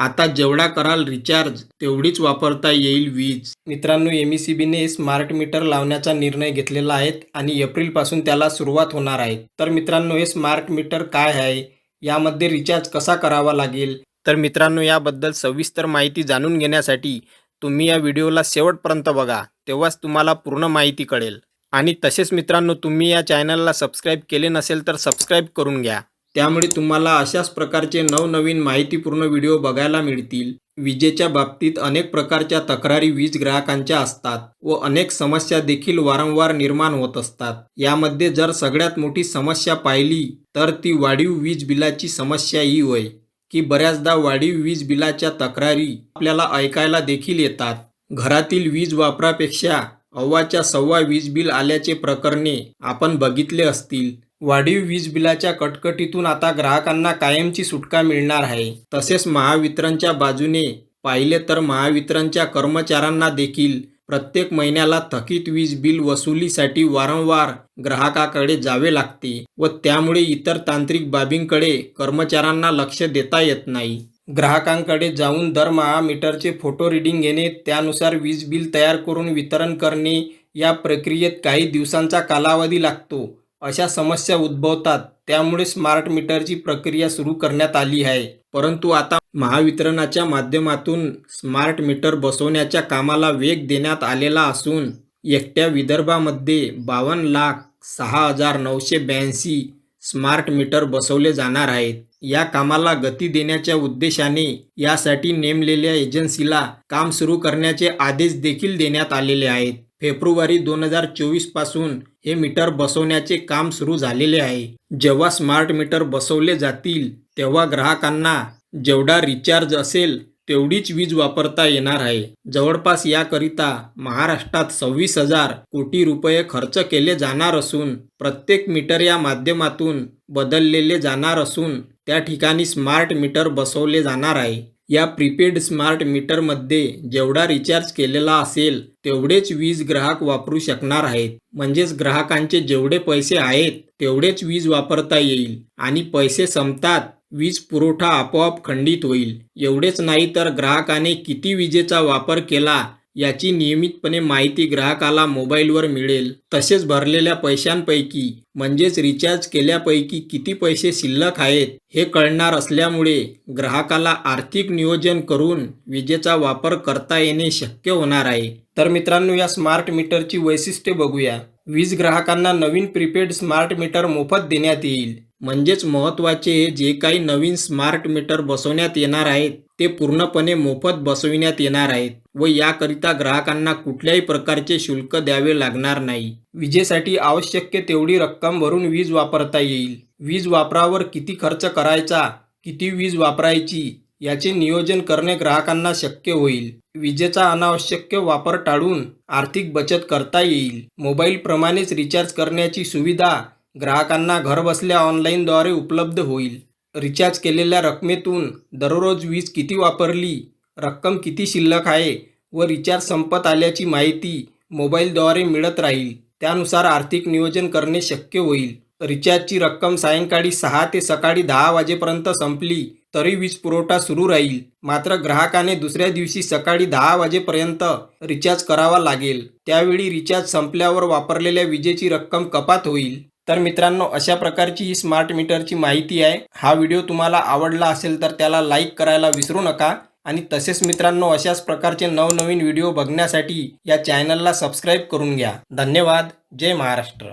आता जेवढा कराल रिचार्ज तेवढीच वापरता येईल वीज. मित्रांनो एम सी बीने स्मार्ट मीटर लावण्याचा निर्णय घेतलेला आहे आणि एप्रिलपासून त्याला सुरुवात होणार आहे. तर मित्रांनो हे स्मार्ट मीटर काय आहे? यामध्ये रिचार्ज कसा करावा लागेल? तर मित्रांनो याबद्दल सविस्तर माहिती जाणून घेण्यासाठी तुम्ही या व्हिडिओला शेवटपर्यंत बघा तेव्हाच तुम्हाला पूर्ण माहिती कळेल. आणि तसेच मित्रांनो तुम्ही या चॅनलला सबस्क्राईब केले नसेल तर सबस्क्राईब करून घ्या. त्यामुळे तुम्हाला अशाच प्रकारचे नवनवीन माहितीपूर्ण व्हिडिओ बघायला मिळतील. विजेच्या बाबतीत अनेक प्रकारच्या तक्रारी वीज ग्राहकांच्या असतात व अनेक समस्या देखील वारंवार निर्माण होत असतात. यामध्ये जर सगळ्यात मोठी समस्या पाहिली तर ती वाढीव वीज बिलाची समस्या ही होय की बऱ्याचदा वाढीव वीज बिलाच्या तक्रारी आपल्याला ऐकायला देखील येतात. घरातील वीज वापरापेक्षा अव्वाच्या सव्वा वीज बिल आल्याचे प्रकरणे आपण बघितले असतील. वाढीव वीज बिलाच्या कटकटीतून आता ग्राहकांना कायमची सुटका मिळणार आहे. तसेच महावितरणच्या बाजूने पाहिले तर महावितरणच्या कर्मचाऱ्यांना देखील प्रत्येक महिन्याला थकीत वीज बिल वसुलीसाठी वारंवार ग्राहकाकडे जावे लागते व त्यामुळे इतर तांत्रिक बाबींकडे कर्मचाऱ्यांना लक्ष देता येत नाही. ग्राहकांकडे जाऊन दरमहा मीटरचे फोटो रिडिंग घेणे त्यानुसार वीज बिल तयार करून वितरण करणे या प्रक्रियेत काही दिवसांचा कालावधी लागतो. अशा समस्या उद्भवतात त्यामुळे स्मार्ट मीटरची प्रक्रिया सुरू करण्यात आली आहे. परंतु आता महावितरणाच्या माध्यमातून स्मार्ट मीटर बसवण्याच्या कामाला वेग देण्यात आलेला असून एकट्या विदर्भामध्ये बावन्न लाख सहा हजार नऊशे ब्याऐंशी स्मार्ट मीटर बसवले जाणार आहेत. या कामाला गती देण्याच्या उद्देशाने यासाठी नेमलेल्या एजन्सीला काम सुरू करण्याचे आदेश देखील देण्यात आलेले आहेत. फेब्रुवारी दोन हजार चोवीसपासून हे मीटर बसवण्याचे काम सुरू झालेले आहे. जेव्हा स्मार्ट मीटर बसवले जातील तेव्हा ग्राहकांना जेवढा रिचार्ज असेल तेवढीच वीज वापरता येणार आहे. जवळपास याकरिता महाराष्ट्रात सव्वीस हजार कोटी रुपये खर्च केले जाणार असून प्रत्येक मीटर या माध्यमातून बदललेले जाणार असून त्या ठिकाणी स्मार्ट मीटर बसवले जाणार आहे. या प्रीपेड स्मार्ट मीटरमध्ये जेवढा रिचार्ज केलेला असेल तेवढेच वीज ग्राहक वापरू शकणार आहेत. म्हणजेच ग्राहकांचे जेवढे पैसे आहेत तेवढेच वीज वापरता येईल. आणि पैसे संपतात वीज पुरवठा आपोआप खंडित होईल. एवढेच नाही तर ग्राहकाने किती विजेचा वापर केला याची नियमितपणे माहिती ग्राहकाला मोबाईलवर मिळेल. तसेच भरलेल्या पैशांपैकी म्हणजेच रिचार्ज केल्यापैकी किती पैसे शिल्लक आहेत हे कळणार असल्यामुळे ग्राहकाला आर्थिक नियोजन करून विजेचा वापर करता येणे शक्य होणार आहे. तर मित्रांनो या स्मार्ट मीटरची वैशिष्ट्ये बघूया. वीज ग्राहकांना नवीन प्रीपेड स्मार्ट मीटर मोफत देण्यात येईल. म्हणजेच महत्त्वाचे जे काही नवीन स्मार्ट मीटर बसवण्यात येणार आहेत ते पूर्णपणे मोफत बसविण्यात येणार आहेत व याकरिता ग्राहकांना कुठल्याही प्रकारचे शुल्क द्यावे लागणार नाही. विजेसाठी आवश्यक तेवढी रक्कम भरून वीज वापरता येईल. वीज वापरावर किती खर्च करायचा किती वीज वापरायची याचे नियोजन करणे ग्राहकांना शक्य होईल. विजेचा अनावश्यक वापर टाळून आर्थिक बचत करता येईल. मोबाईलप्रमाणेच रिचार्ज करण्याची सुविधा ग्राहकांना घरबसल्या ऑनलाईनद्वारे उपलब्ध होईल. रिचार्ज केलेल्या रकमेतून दररोज वीज किती वापरली रक्कम किती शिल्लक आहे व रिचार्ज संपत आल्याची माहिती मोबाईलद्वारे मिळत राहील. त्यानुसार आर्थिक नियोजन करणे शक्य होईल. रिचार्जची रक्कम सायंकाळी सहा ते सकाळी दहा वाजेपर्यंत संपली तरी वीज पुरवठा सुरू राहील. मात्र ग्राहकाने दुसऱ्या दिवशी सकाळी दहा वाजेपर्यंत रिचार्ज करावा लागेल. त्यावेळी रिचार्ज संपल्यावर वापरलेल्या विजेची रक्कम कपात होईल. तर मित्रांनो अशा प्रकारची ही स्मार्ट मीटरची माहिती आहे. हा व्हिडिओ तुम्हाला आवडला असेल तर त्याला लाईक करायला विसरू नका. आणि तसेच मित्रांनो अशाच प्रकारचे नवनवीन व्हिडिओ बघण्यासाठी या चॅनलला सबस्क्राईब करून घ्या. धन्यवाद. जय महाराष्ट्र.